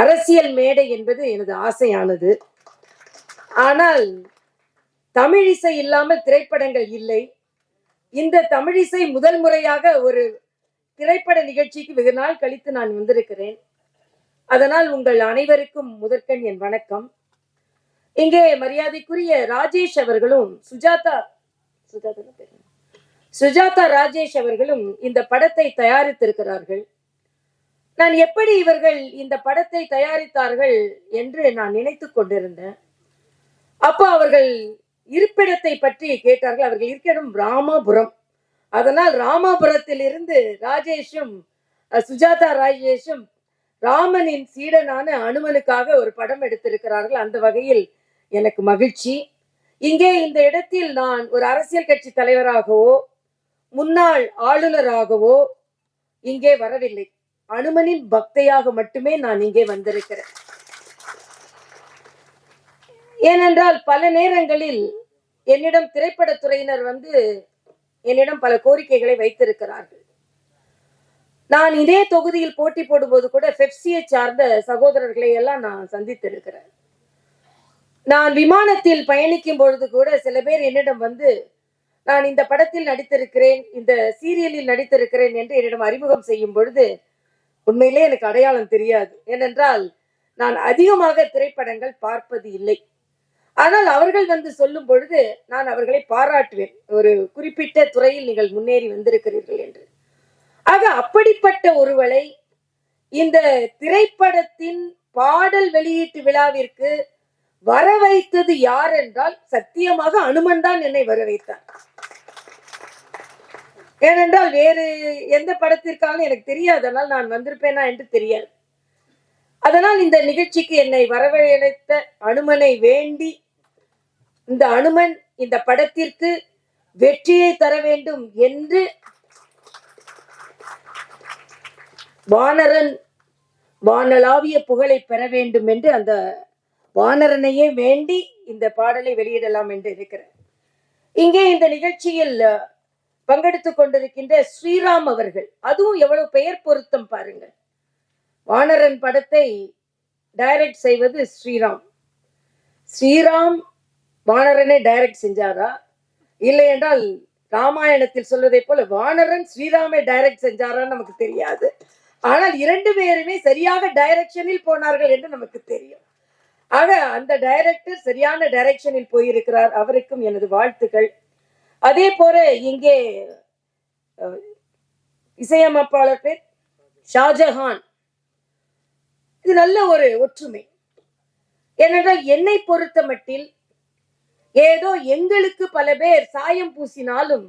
அரசியல் மேடை என்பது எனது ஆசையானது. ஆனால் தமிழிசை இல்லாமல் திரைப்படங்கள் இல்லை. இந்த தமிழிசை முதல் முறையாக ஒரு திரைப்பட நிகழ்ச்சிக்கு வெகு நாள் கழித்து நான் வந்திருக்கிறேன். அதனால் உங்கள் அனைவருக்கும் முதற்கண் என் வணக்கம். இங்கே மரியாதைக்குரிய ராஜேஷ் அவர்களும் சுஜாதா சுஜாதா சுஜாதா ராஜேஷ் அவர்களும் இந்த படத்தை தயாரித்திருக்கிறார்கள். நான் எப்படி இவர்கள் இந்த படத்தை தயாரித்தார்கள் என்று நான் நினைத்துக் கொண்டிருந்தேன். அப்போ அவர்கள் இருப்பிடத்தை பற்றி கேட்டார்கள். அவர்கள் இருக்கிடம் ராமபுரம். ராமாபுரம் அதனால் ராமாபுரத்தில் இருந்து ராஜேஷும் சுஜாதா ராஜேஷும் ராமனின் சீடனான அனுமனுக்காக ஒரு படம் எடுத்திருக்கிறார்கள். அந்த வகையில் எனக்கு மகிழ்ச்சி. இங்கே இந்த இடத்தில் நான் ஒரு அரசியல் கட்சி தலைவராகவோ முன்னாள் ஆளுநராகவோ இங்கே வரவில்லை. அனுமனின் பக்தையாக மட்டுமே நான் இங்கே வந்திருக்கிறேன். ஏனென்றால் பல நேரங்களில் என்னிடம் திரைப்படத்துறையினர் வந்து என்னிடம் பல கோரிக்கைகளை வைத்திருக்கிறார்கள். நான் இதே தொகுதியில் போட்டி போடும்போது கூட பெப்சியை சார்ந்த சகோதரர்களை எல்லாம் நான் சந்தித்திருக்கிறேன். நான் விமானத்தில் பயணிக்கும் பொழுது கூட சில பேர் என்னிடம் வந்து நான் இந்த படத்தில் நடித்திருக்கிறேன் இந்த சீரியலில் நடித்திருக்கிறேன் என்று என்னிடம் அறிமுகம் செய்யும் பொழுது உண்மையிலே எனக்கு அடையாளம் தெரியாது. ஏனென்றால் நான் அதிகமாக திரைப்படங்கள் பார்ப்பது இல்லை. ஆனால் அவர்கள் வந்து சொல்லும் பொழுது நான் அவர்களை பாராட்டுவேன். ஒரு குறிப்பிட்ட துறையில் நீங்கள் முன்னேறி வந்திருக்கிறீர்கள் என்று. ஆக அப்படிப்பட்ட ஒருவளை இந்த திரைப்படத்தின் பாடல் வெளியீட்டு விழாவிற்கு வர வைத்தது யார் என்றால் சத்தியமாக அனுமன் தான் என்னை வர வைத்தார் ஏனென்றால் வேறு எந்த படத்திற்காலும் எனக்கு தெரியாது. அதனால் நான் வந்திருப்பேனா என்று தெரியாது. அதனால் இந்த நிகழ்ச்சிக்கு என்னை வரவழைத்த அனுமனை வேண்டி இந்த அனுமன் இந்த படத்திற்கு வெற்றியை தர வேண்டும் என்று வானரன் வானலாவிய புகழை பெற வேண்டும் என்று அந்த வானரனையே வேண்டி இந்த பாடலை வெளியிடலாம் என்று இருக்கிறேன். இங்கே இந்த நிகழ்ச்சியில் பங்கெடுத்துக் கொண்டிருக்கின்ற ஸ்ரீராம் அவர்கள். அதுவும் எவ்வளவு பெயர் பொருத்தம் பாருங்கள் வானரன் படத்தை டைரக்ட் செய்வது ஸ்ரீராம். ஸ்ரீராம் வானரனை டைரக்ட் செஞ்சாரா? இல்லை என்றால் ராமாயணத்தில் சொல்வதை போல வானரன் ஸ்ரீராமை டைரக்ட் செஞ்சாரான்னு நமக்கு தெரியாது. ஆனால் இரண்டு பேருமே சரியாக டைரக்ஷனில் போனார்கள் என்று நமக்கு தெரியும். ஆக அந்த டைரக்டர் சரியான டைரக்ஷனில் போயிருக்கிறார். அவருக்கும் எனது வாழ்த்துக்கள். அதே போல இங்கே இசையமைப்பாளர் பேர் ஷாஜஹான். இது நல்ல ஒரு ஒற்றுமை. ஏனென்றால் என்னை பொறுத்த மட்டில் ஏதோ எங்களுக்கு பல பேர் சாயம் பூசினாலும்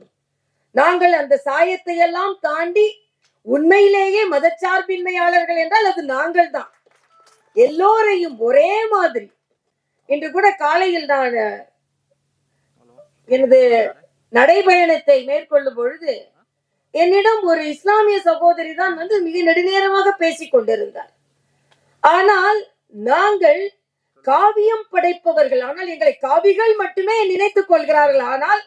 நாங்கள் அந்த சாயத்தை எல்லாம் தாண்டி உண்மையிலேயே மதச்சார்பின்மையாளர்கள் என்றால் அது நாங்கள் தான். எல்லோரையும் ஒரே மாதிரி. இன்று கூட காலையில் நான் எனது நடைபயணத்தை மேற்கொள்ளும் பொழுது என்னிடம் ஒரு இஸ்லாமிய சகோதரி தான் வந்து மிக நெடுநேரமாக பேசிக் கொண்டிருந்தார். ஆனால் நாங்கள் காவியம் படைப்பவர்கள் ஆனால் எங்களை காவிகள் மட்டுமே நினைத்துக் கொள்கிறார்கள். ஆனால்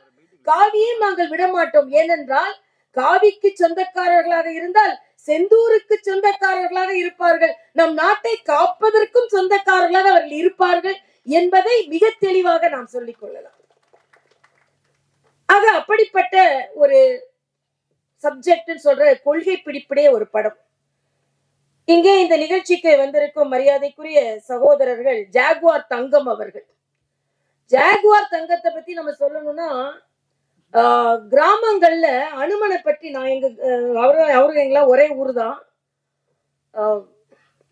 காவியை நாங்கள் விடமாட்டோம். ஏனென்றால் காவிக்கு சொந்தக்காரர்களாக இருந்தால் செந்தூருக்கு சொந்தக்காரர்களாக இருப்பார்கள். நம் நாட்டை காப்பதற்கும் சொந்தக்காரர்களாக அவர்கள் இருப்பார்கள் என்பதை மிக தெளிவாக நாம் சொல்லிக் கொள்ளலாம். அப்படிப்பட்ட ஒரு சப்ஜெக்ட் சொல்ற கொள்கை பிடிப்புடைய ஒரு படம். இங்கே இந்த நிகழ்ச்சிக்கு வந்திருக்கும் மரியாதைக்குரிய சகோதரர்கள் ஜாகுவார் தங்கம் அவர்கள். ஜாகுவார் தங்கத்தை பத்தி நம்ம சொல்லணும்னா கிராமங்கள்ல அனுமனை பற்றி நான் எங்க அவரும் அவரு எங்களா ஒரே ஊர் தான்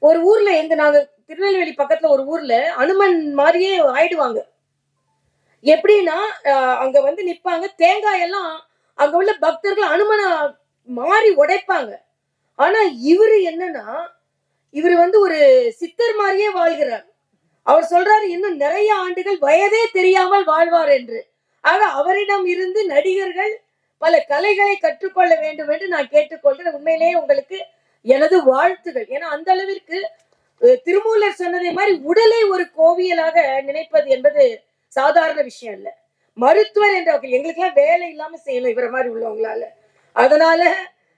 ஒரு ஊர்ல எங்க நாங்க திருநெல்வேலி பக்கத்துல ஒரு ஊர்ல அனுமன் மாதிரியே ஆயிடுவாங்க. எப்படின்னா அங்க வந்து நிப்பாங்க. தேங்காய் எல்லாம் அங்க உள்ள பக்தர்கள் அனுமன மாறி உடைப்பாங்க. ஆனா இவரு என்னன்னா இவர் வந்து ஒரு சித்தர் மாதிரியே வாழ்கிறார். அவர் சொல்றாரு இன்னும் நிறைய ஆண்டுகள் வயதே தெரியாமல் வாழ்வார் என்று. ஆக அவரிடம் இருந்து நடிகர்கள் பல கலைகளை கற்றுக்கொள்ள வேண்டும் என்று நான் கேட்டுக்கொள்கிறேன். உண்மையிலேயே உங்களுக்கு எனது வாழ்த்துகள். ஏன்னா அந்த அளவிற்கு திருமூலர் சொன்னதை மாதிரி உடலை ஒரு கோவியலாக நினைப்பது என்பது சாதாரண விஷயம் இல்லை. மருத்துவர் என்ற வகையில் எங்களுக்கெல்லாம் வேலை இல்லாம செய்யணும் இவரை மாதிரி உள்ளவங்களால. அதனால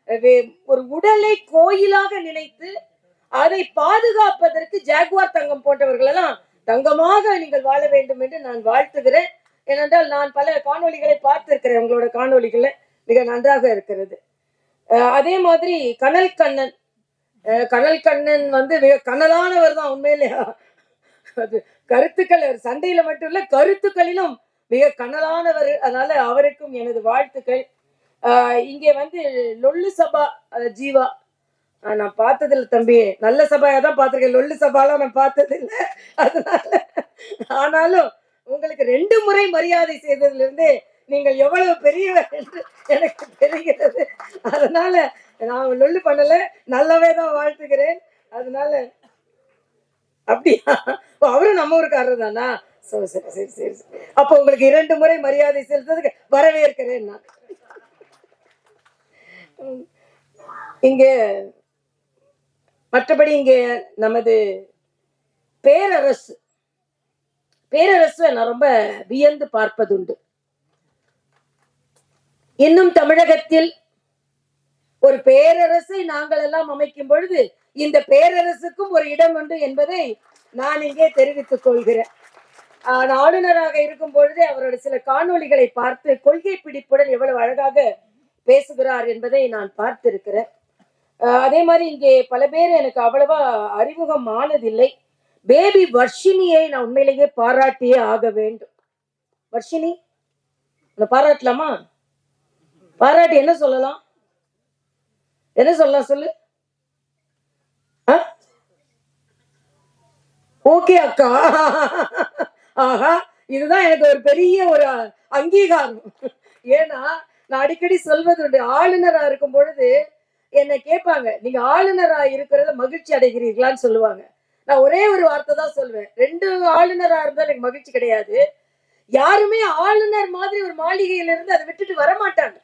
வே- ஒரு உடலை கோயிலாக நினைத்து அதை பாதுகாப்பதற்கு ஜாகுவார் தங்கம் போன்றவர்கள் எல்லாம் தங்கமாக நீங்கள் வாழ வேண்டும் என்று நான் வாழ்த்துகிறேன். ஏனென்றால் நான் பல காணொளிகளை பார்த்திருக்கிறேன். உங்களோட காணொலிகளை மிக நன்றாக இருக்கிறது. அதே மாதிரி கனல் கண்ணன். கனல் கண்ணன் வந்து மிக கனலானவர் தான் உண்மையிலே. அது கருத்துக்கள் சண்டையில மட்டும் இல்ல கருத்துக்களிலும் மிக கனலானவர். அதனால அவருக்கும் எனது வாழ்த்துக்கள். ஆஹ் இங்கே வந்து லொல்லு சபா ஜீவா. நான் பார்த்ததில்ல தம்பி. நல்ல சபாயா தான் பார்த்திருக்கேன். லொல்லு சபாலாம் நான் பார்த்ததில்ல. அதனால ஆனாலும் உங்களுக்கு ரெண்டு முறை மரியாதை செய்ததிலிருந்து நீங்கள் எவ்வளவு பெரியவர் என்று எனக்கு தெரிகிறது. அதனால நான் லொல்லு பண்ணல. நல்லாவே தான் வாழ்த்துக்கிறேன் அதனால அப்படியா? ஓ, அவரும் நம்ம ஊருக்காரர் தானா? சோ சரி சரி சரி சரி. அப்போ உங்களுக்கு இரண்டு முறை மரியாதை செலுத்ததுக்கு வரவேற்கிறேன் நான் இங்க இங்கே மற்றபடி இங்கே நமது பேரரசு பேரரசு நான் ரொம்ப வியந்து பார்ப்பதுண்டு. இன்னும் தமிழகத்தில் ஒரு பேரரசை நாங்கள் எல்லாம் அமைக்கும் பொழுது இந்த பேரரசுக்கும் ஒரு இடம் உண்டு என்பதை நான் இங்கே தெரிவித்துக் கொள்கிறேன். நான் ஆளுநராக இருக்கும் பொழுதே அவரோட சில காணொளிகளை பார்த்து கொள்கை பிடிப்புடன் எவ்வளவு அழகாக பேசுகிறார் என்பதை நான் பார்த்திருக்கிறேன். அதே மாதிரி இங்கே பல பேர் எனக்கு அவ்வளவா அறிமுகம் ஆனதில்லை. பேபி வர்ஷினியை நான் உண்மையிலேயே பாராட்டியே ஆக வேண்டும். வர்ஷினி உன்னை பாராட்டலாமா? பாராட்டி என்ன சொல்லலாம்? என்ன சொல்லலாம் சொல்லு? ஓகே அக்கா. ஆஹா இதுதான் எனக்கு ஒரு பெரிய ஒரு அங்கீகாரம். ஏன்னா நான் அடிக்கடி சொல்வது உண்டு ஆளுநரா இருக்கும் பொழுது என்னை கேட்பாங்க நீங்க ஆளுநரா இருக்கிறத மகிழ்ச்சி அடைகிறீர்களான்னு சொல்லுவாங்க. நான் ஒரே ஒரு வார்த்தை தான் சொல்லுவேன் ரெண்டு ஆளுநரா இருந்தா எனக்கு மகிழ்ச்சி கிடையாது. யாருமே ஆளுநர் மாதிரி ஒரு மாளிகையில இருந்து அதை விட்டுட்டு வர மாட்டாங்க.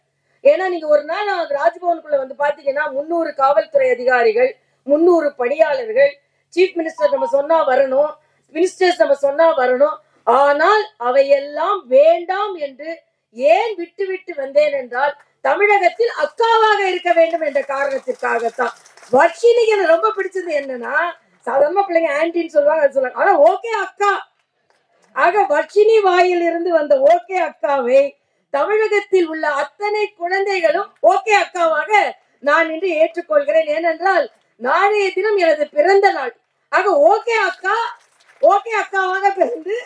ஏன்னா நீங்க ஒரு நாள் ராஜ்பவனுக்குள்ள வந்து பாத்தீங்கன்னா முன்னூறு காவல்துறை அதிகாரிகள் முன்னூறு பணியாளர்கள் சீஃப் மினிஸ்டர் நம்ம சொன்னா வரணும். மினிஸ்டர்ஸ் நம்ம சொன்னா வரணும். ஆனால் அவையெல்லாம் வேண்டாம் என்று ஏன் விட்டு விட்டு வந்தேன் என்றால் தமிழகத்தில் அக்காவாக இருக்க வேண்டும் என்ற காரணத்திற்காகத்தான். வர்ஷினிக்கு எனக்கு ரொம்ப பிடிச்சது என்னன்னா சாதாரண பிள்ளைங்க ஆன்டின்னு சொல்லுவாங்க அது சொல்லுவாங்க. ஆனா ஓகே அக்கா. ஆக வர்ஷினி வாயில் இருந்து வந்த ஓகே அக்காவை தமிழகத்தில் உள்ள அத்தனை குழந்தைகளும் ஓகே அக்காவாக நான் இன்று ஏற்றுக்கொள்கிறேன். ஏனென்றால் நாளைய தினம் எனது பிறந்த நாள். ஆக ஓகே அக்கா ஓகே அக்காவாக பிறந்து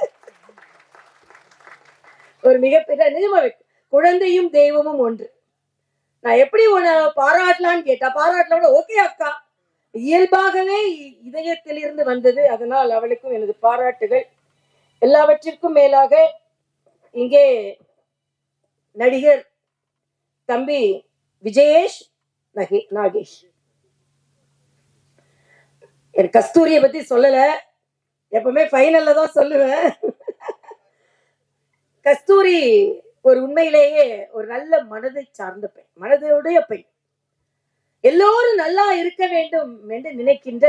ஒரு மிகப்பெரிய நிஜமா குழந்தையும் தெய்வமும் ஒன்று. நான் எப்படி உன்னை பாராட்டலான்னு கேட்டா பாராட்டலோட ஓகே அக்கா. இயல்பாகவே இதயத்தில் இருந்து வந்தது அதனால் அவளுக்கும் எனது பாராட்டுகள். எல்லாவற்றிற்கும் மேலாக இங்கே நடிகர் தம்பி விஜயேஷ் நகே நாகேஷ். எனக்கு கஸ்தூரியை பத்தி சொல்லல. எப்பவுமே ஃபைனல்ல தான் சொல்லுவேன். கஸ்தூரி ஒரு உண்மையிலேயே ஒரு நல்ல மனதை சார்ந்த பெண் மனதையுடைய பெண். எல்லோரும் நல்லா இருக்க வேண்டும் என்று நினைக்கின்ற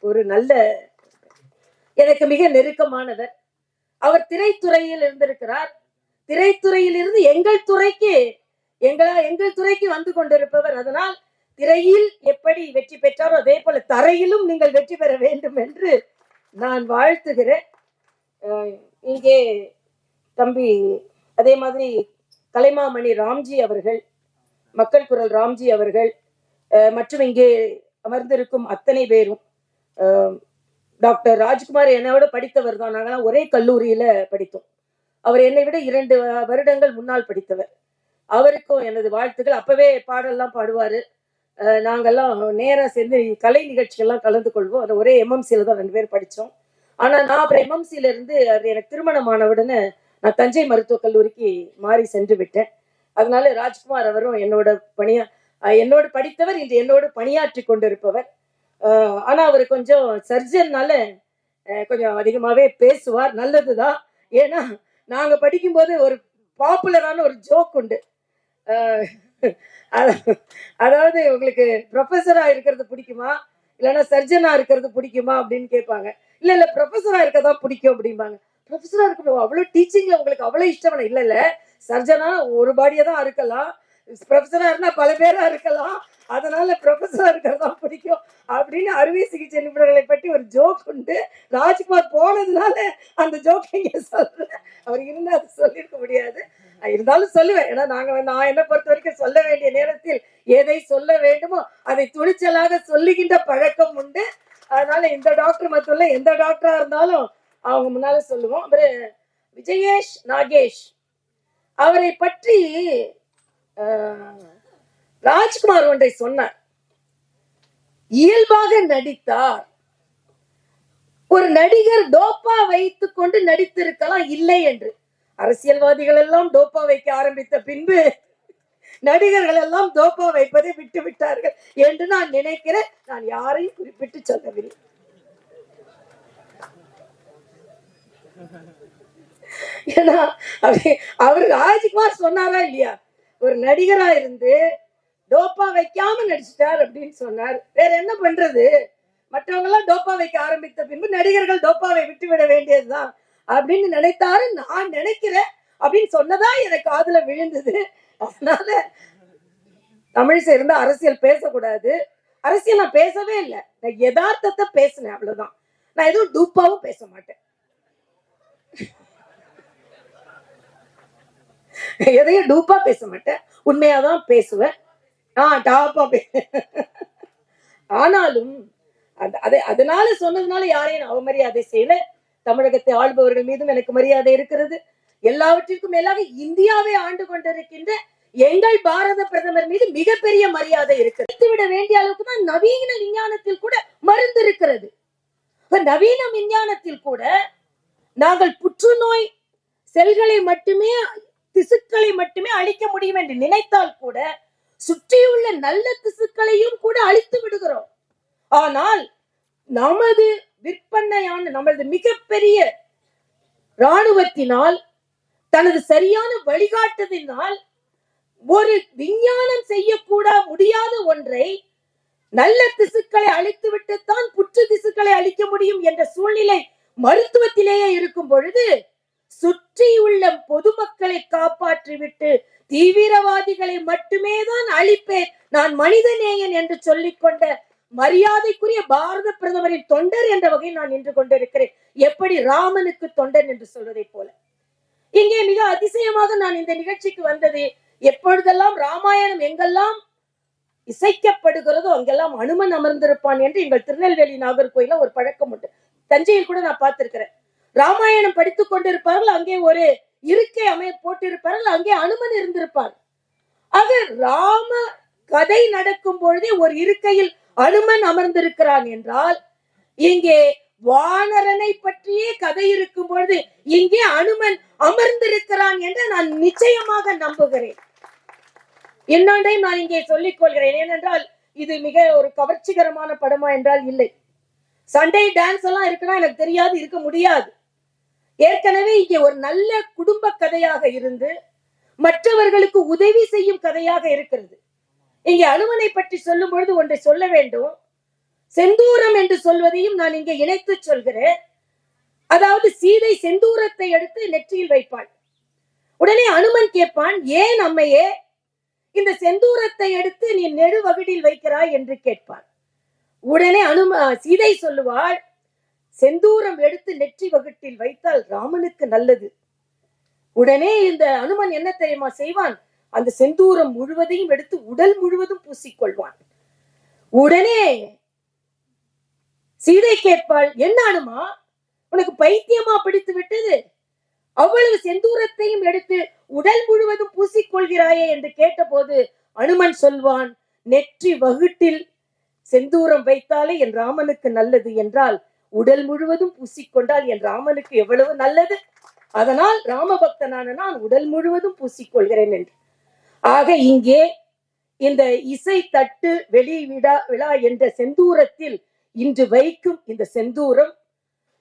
ஒரு நல்ல எனக்கு மிக நெருக்கமானவர். அவர் திரைத்துறையில் இருந்திருக்கிறார். திரைத்துறையில் இருந்து எங்கள் துறைக்கு எங்களா எங்கள் துறைக்கு வந்து கொண்டிருப்பவர். அதனால் திரையில் எப்படி வெற்றி பெற்றாரோ அதே போல தரையிலும் நீங்கள் வெற்றி பெற வேண்டும் என்று நான் வாழ்த்துகிறேன். இங்கே தம்பி அதே மாதிரி கலைமாமணி ராம்ஜி அவர்கள் மக்கள் குரல் ராம்ஜி அவர்கள் மற்றும் இங்கே அமர்ந்திருக்கும் அத்தனை பேரும் டாக்டர் ராஜ்குமார் என்னோட படித்தவர் தான். நாங்களாம் ஒரே கல்லூரியில படித்தோம். அவர் என்னை விட இரண்டு வருடங்கள் முன்னால் படித்தவர். அவருக்கும் எனது வாழ்த்துக்கள். அப்பவே பாடல்லாம் பாடுவாரு. நாங்கள்லாம் நேராக சேர்ந்து கலை நிகழ்ச்சிகள்லாம் கலந்து கொள்வோம். அது ஒரே எம்எம்சியில தான் ரெண்டு பேர் படித்தோம் ஆனால் நான் அப்புறம் எம்எம்சியில இருந்து அது எனக்கு திருமணமான உடனே நான் தஞ்சை மருத்துவக் கல்லூரிக்கு மாறி சென்று விட்டேன். அதனால ராஜ்குமார் அவரும் என்னோட பணியா என்னோடு படித்தவர் இன்று என்னோடு பணியாற்றி கொண்டிருப்பவர். ஆனால் அவர் கொஞ்சம் சர்ஜன்னால கொஞ்சம் அதிகமாகவே பேசுவார். நல்லதுதான் ஏன்னா நாங்கள் படிக்கும்போது ஒரு பாப்புலரான ஒரு ஜோக் உண்டு. அதாவது உங்களுக்கு ப்ரொஃபஸரா இருக்கிறது பிடிக்குமா? இல்லைன்னா சர்ஜனா இருக்கிறது பிடிக்குமா அப்படின்னு கேட்பாங்க. இல்ல இல்ல ப்ரொஃபஸரா இருக்கதான் பிடிக்கும் அப்படிம்பாங்க. ப்ரொஃபஸரா இருக்கணும் அவ்வளவு டீச்சிங்ல உங்களுக்கு அவ்வளவு இஷ்டம். இல்ல இல்ல சர்ஜனா ஒரு பாடியா தான் இருக்கலாம் ப்ரொஃபஸரா இருந்தா பல பேரா இருக்கலாம். அதனால ப்ரொஃபஸரா தான் பிடிக்கும். அப்படின்னு அறுவை சிகிச்சை நிபுணர்களை பற்றி ஒரு ஜோக் உண்டு. ராஜ்குமார் போனதுனால அந்த ஜோக் இங்கே சொல்றேன். அவர் இருந்தால் அது சொல்லியிருக்க முடியாது. இருந்தாலும் சொல்லுவேன். ஏன்னா நாங்கள் நான் என்ன பொறுத்த வரைக்கும் சொல்ல வேண்டிய நேரத்தில் எதை சொல்ல வேண்டுமோ அதை துணிச்சலாக சொல்லுகின்ற பழக்கம் உண்டு. அதனால இந்த டாக்டர் மட்டும் இல்லை எந்த டாக்டரா இருந்தாலும் அவங்க முன்னால சொல்லுவோம். அவரு விஜயேஷ் நாகேஷ். அவரை பற்றி ராஜ்குமார் ஒன்றை சொன்னார். இயல்பாக நடித்தார். ஒரு நடிகர் டோப்பா வைத்துக் கொண்டு நடித்திருக்கலாம் இல்லை என்று. அரசியல்வாதிகள் எல்லாம் டோப்பா வைக்க ஆரம்பித்த பின்பு நடிகர்கள் எல்லாம் டோப்பா வைப்பதை விட்டு விட்டார்கள் என்று நான் நினைக்கிறேன். நான் யாரையும் குறிப்பிட்டு சொல்லவில்லை. ஏன்னா அப்படி அவர் ராஜ்குமார் சொன்னாரா இல்லையா? ஒரு நடிகரா இருந்து டோப்பா வைக்காம நடிச்சிட்டார் அப்படின்னு சொன்னார். வேற என்ன பண்றது? மற்றவங்க எல்லாம் டோப்பா வைக்க ஆரம்பித்த பின்பு நடிகர்கள் டோப்பாவை விட்டு விட வேண்டியதுதான் அப்படின்னு நினைத்தாரு. நான் நினைக்கிறேன் அப்படின்னு சொன்னதா எனக்கு காதுல விழுந்தது. அதனால தமிழ் சேர்ந்து அரசியல் பேசக்கூடாது. அரசியல் நான் பேசவே இல்லை. நான் யதார்த்தத்தை பேசினேன் அவ்வளவுதான். நான் எதுவும் டூப்பாவும் பேச மாட்டேன். எதையும் டூப்பா பேச மாட்டேன். உண்மையாதான் பேசுவேன். ஆ டாப்பா ஆனாலும் அதை அதனால சொன்னதுனால யாரையும் அவமரியாதை செய்யல. தமிழகத்தை ஆள்பவர்கள் மீதும் எனக்கு மரியாதை இருக்கிறது. எல்லாவற்றிற்கும் மேலாக இந்தியாவை ஆண்டு கொண்டிருக்கின்ற எங்கள் பாரத பிரதமர் மீது மிகப்பெரிய மரியாதை இருக்கிறது. விட வேண்டிய அளவுக்கு தான் நவீன விஞ்ஞானத்தில் கூட மருந்து இருக்கிறது. நவீன விஞ்ஞானத்தில் கூட நாங்கள் புற்றுநோய் செல்களை மட்டுமே திசுக்களை மட்டுமே அழிக்க முடியும் என்று நினைத்தால் கூட சுற்றியுள்ள நல்ல திசுக்களையும் கூட அழித்து விடுகிறோம். ஆனால் நமது விற்பனையான நமது மிகப்பெரிய இராணுவத்தினால் தனது சரியான வழிகாட்டுதினால் ஒரு விஞ்ஞானம் செய்யக்கூட முடியாத ஒன்றை நல்ல திசுக்களை அழித்து விட்டுத்தான் புற்று திசுக்களை அழிக்க முடியும் என்ற சூழ்நிலை மருத்துவத்திலேயே இருக்கும் பொழுது சுற்றியுள்ள பொதுமக்களை காப்பாற்றிவிட்டு தீவிரவாதிகளை மட்டுமே தான் அழிப்பேன். நான் மனிதநேயன் என்று சொல்லிக்கொண்ட மரியாதைக்குரிய பாரத பிரதமரின் தொண்டர் என்ற வகையில் நான் நின்று கொண்டிருக்கிறேன். எப்படி ராமனுக்கு தொண்டன் என்று சொல்வதை போல. இங்கே மிக அதிசயமாக நான் இந்த நிகழ்ச்சிக்கு வந்தது எப்பொழுதெல்லாம் ராமாயணம் எங்கெல்லாம் இசைக்கப்படுகிறதோ அங்கெல்லாம் அனுமன் அமர்ந்திருப்பான் என்று எங்கள் திருநெல்வேலி நாகர்கோயில ஒரு பழக்கம் உண்டு. தஞ்சையில் கூட நான் பார்த்திருக்கிறேன். ராமாயணம் படித்துக் கொண்டிருப்பார்கள் அங்கே ஒரு இருக்கை அமைய போட்டிருப்பார்கள் அங்கே அனுமன் இருந்திருப்பார். அது ராம கதை நடக்கும் பொழுதே ஒரு இருக்கையில் அனுமன் அமர்ந்திருக்கிறான் என்றால் இங்கே வானரனை பற்றியே கதை இருக்கும் பொழுது இங்கே அனுமன் அமர்ந்திருக்கிறான் என்று நான் நிச்சயமாக நம்புகிறேன். இன்னொன்றையும் நான் இங்கே சொல்லிக் கொள்கிறேன். ஏனென்றால் இது மிக ஒரு கவர்ச்சிகரமான படமா என்றால் இல்லை. சண்டே டான்ஸ் எல்லாம் இருக்குன்னா எனக்கு தெரியாது இருக்க முடியாது. ஏற்கனவே இங்கே ஒரு நல்ல குடும்ப கதையாக இருந்து மற்றவர்களுக்கு உதவி செய்யும் கதையாக இருக்கிறது. இங்கே அனுமனை பற்றி சொல்லும் பொழுது ஒன்றை சொல்ல வேண்டும். செந்தூரம் என்று சொல்வதையும் நான் இங்கே இணைத்து சொல்கிறேன். அதாவது சீதை செந்தூரத்தை எடுத்து நெற்றியில் வைப்பாள். உடனே அனுமன் கேட்பான் ஏன் அம்மையே இந்த செந்தூரத்தை எடுத்து நீ நெடுவகுடில் வைக்கிறாய்? என்று கேட்பான். உடனே அனும சீதை சொல்லுவாள் செந்தூரம் எடுத்து நெற்றி வகுட்டில் வைத்தால் ராமனுக்கு நல்லது. உடனே இந்த அனுமன் என்ன தெரியுமா செய்வான்? அந்த செந்தூரம் முழுவதையும் எடுத்து உடல் முழுவதும் பூசிக்கொள்வான். உடனே சீதை கேட்பாள் என்ன அனுமா? உனக்கு பைத்தியமா பிடித்து விட்டது? அவ்வளவு செந்தூரத்தையும் எடுத்து உடல் முழுவதும் பூசிக்கொள்கிறாயே என்று கேட்டபோது அனுமன் சொல்வான் நெற்றி வகுட்டில் செந்தூரம் வைத்தாலே என் ராமனுக்கு நல்லது என்றால் உடல் முழுவதும் பூசிக்கொண்டால் என் ராமனுக்கு எவ்வளவு நல்லது? அதனால் ராமபக்தனான நான் உடல் முழுவதும் பூசிக்கொள்கிறேன் என்று. ஆக இங்கே இந்த இசை தட்டு வெளி விழா விழா என்ற செந்தூரத்தில் இன்று வைக்கும் இந்த செந்தூரம்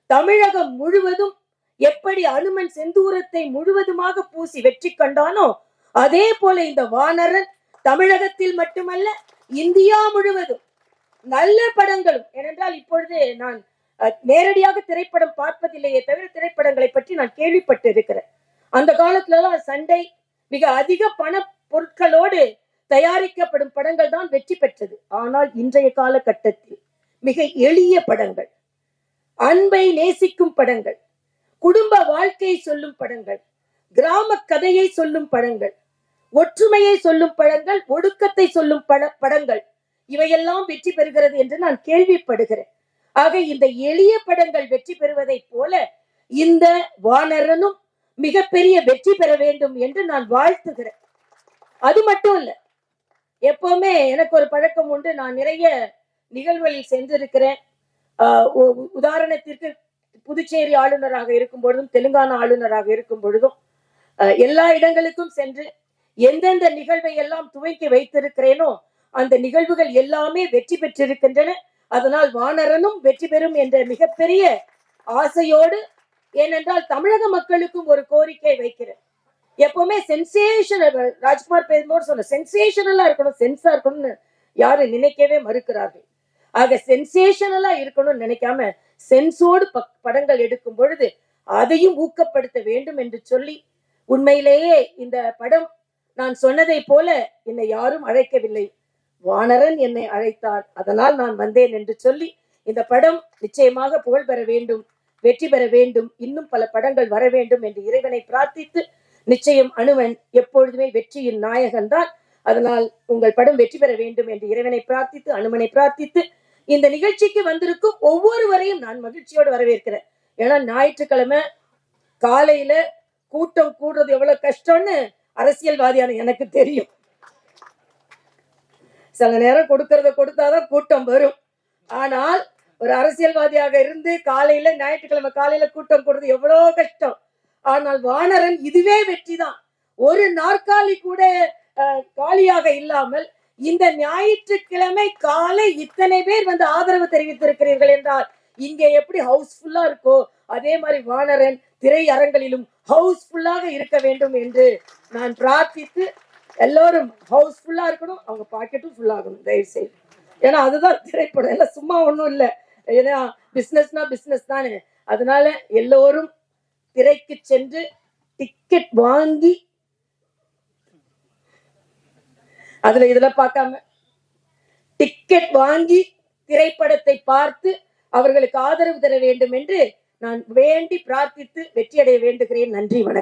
தமிழகம் முழுவதும் எப்படி அனுமன் செந்தூரத்தை முழுவதுமாக பூசி வெற்றி கண்டானோ அதே போல இந்த வானரன் தமிழகத்தில் மட்டுமல்ல இந்தியா முழுவதும் நல்ல படங்களும். ஏனென்றால் இப்பொழுது நான் நேரடியாக திரைப்படம் பார்ப்பதில்லையே தவிர திரைப்படங்களை பற்றி நான் கேள்விப்பட்டு இருக்கிறேன் அந்த காலத்துல சண்டை மிக அதிக பண பொருட்களோடு தயாரிக்கப்படும் படங்கள் தான் வெற்றி பெற்றது. ஆனால் இன்றைய காலகட்டத்தில் மிக எளிய படங்கள் அன்பை நேசிக்கும் படங்கள் குடும்ப வாழ்க்கையை சொல்லும் படங்கள் கிராம கதையை சொல்லும் படங்கள் ஒற்றுமையை சொல்லும் படங்கள் ஒடுக்கத்தை சொல்லும் பட படங்கள் இவையெல்லாம் வெற்றி பெறுகிறது என்று நான் கேள்விப்படுகிறேன். ஆக இந்த எளிய படங்கள் வெற்றி பெறுவதைப் போல இந்த வானரனும் மிகப்பெரிய வெற்றி பெற வேண்டும் என்று நான் வாழ்த்துகிறேன். அது மட்டும் இல்ல எப்பவுமே எனக்கு ஒரு பழக்கம் உண்டு. நான் நிறைய நிகழ்வுகளில் சென்றிருக்கிறேன். ஆஹ் உதாரணத்திற்கு புதுச்சேரி ஆளுநராக இருக்கும் பொழுதும் தெலுங்கானா ஆளுநராக இருக்கும் பொழுதும் எல்லா இடங்களுக்கும் சென்று எந்தெந்த நிகழ்வை எல்லாம் துவக்கி வைத்திருக்கிறேனோ அந்த நிகழ்வுகள் எல்லாமே வெற்றி பெற்றிருக்கின்றன. அதனால் வானரனும் வெற்றி பெறும் என்ற மிகப்பெரிய ஆசையோடு ஏனென்றால் தமிழக மக்களுக்கும் ஒரு கோரிக்கை வைக்கிறேன். எப்பவுமே சென்சேஷனல் ராஜ்குமார் பேசும்போது சொன்ன சென்சேஷனலா இருக்கணும் சென்ஸா இருக்கணும்னு யாரும் நினைக்கவே மறுக்கிறார்கள். ஆக சென்சேஷனலா இருக்கணும்னு நினைக்காம சென்ஸோடு பக்- படங்கள் எடுக்கும் பொழுது அதையும் ஊக்கப்படுத்த வேண்டும் என்று சொல்லி உண்மையிலேயே இந்த படம் நான் சொன்னதை போல என்னை யாரும் அழைக்கவில்லை. வானரன் என்னை அழைத்தார். அதனால் நான் வந்தேன் என்று சொல்லி இந்த படம் நிச்சயமாக புகழ் பெற வேண்டும் வெற்றி பெற வேண்டும் இன்னும் பல படங்கள் வர வேண்டும் என்று இறைவனை பிரார்த்தித்து நிச்சயம் அணுவன் எப்பொழுதுமே வெற்றியின் நாயகன் தான். அதனால் உங்கள் படம் வெற்றி பெற வேண்டும் என்று இறைவனை பிரார்த்தித்து அனுமனை பிரார்த்தித்து இந்த நிகழ்ச்சிக்கு வந்திருக்கும் ஒவ்வொருவரையும் நான் மகிழ்ச்சியோடு வரவேற்கிறேன். ஏன்னா ஞாயிற்றுக்கிழமை காலையில கூட்டம் கூடுறது எவ்வளவு கஷ்டம்னு அரசியல்வாதியான எனக்கு தெரியும். சில நேரம் கொடுக்கறத கொடுத்தாதான் கூட்டம் வரும். ஆனால் ஒரு அரசியல்வாதியாக இருந்து காலையில ஞாயிற்றுக்கிழமை காலையில கூட்டம் கொடுத்து எவ்வளோ கஷ்டம். ஆனால் வானரன் இதுவே வெற்றி தான் ஒரு நாற்காலி கூட காலியாக இல்லாமல் இந்த ஞாயிற்றுக்கிழமை காலை இத்தனை பேர் வந்து ஆதரவு தெரிவித்திருக்கிறீர்கள் என்றால் இங்கே எப்படி ஹவுஸ்ஃபுல்லா இருக்கோ அதே மாதிரி வானரன் திரையரங்களிலும் ஹவுஸ்ஃபுல்லாக இருக்க வேண்டும் என்று நான் பிரார்த்தித்து எல்லோரும் ஹவுஸ்ஃபுல்லா இருக்கணும் அவங்க பாக்கெட்டும் ஃபுல்லாகணும் தயவு செய்து ஏன்னா அதுதான் திரைப்படம். எல்லாம் சும்மா ஒன்றும் இல்லை. ஏன்னா பிஸ்னஸ்னா பிஸ்னஸ் தானே. அதனால எல்லோரும் திரைக்கு சென்று டிக்கெட் வாங்கி அதுல இதுல பார்க்காம டிக்கெட் வாங்கி திரைப்படத்தை பார்த்து அவர்களுக்கு ஆதரவு தர வேண்டும் என்று நான் வேண்டி பிரார்த்தித்து வெற்றியடைய வேண்டுகிறேன். நன்றி வணக்கம்.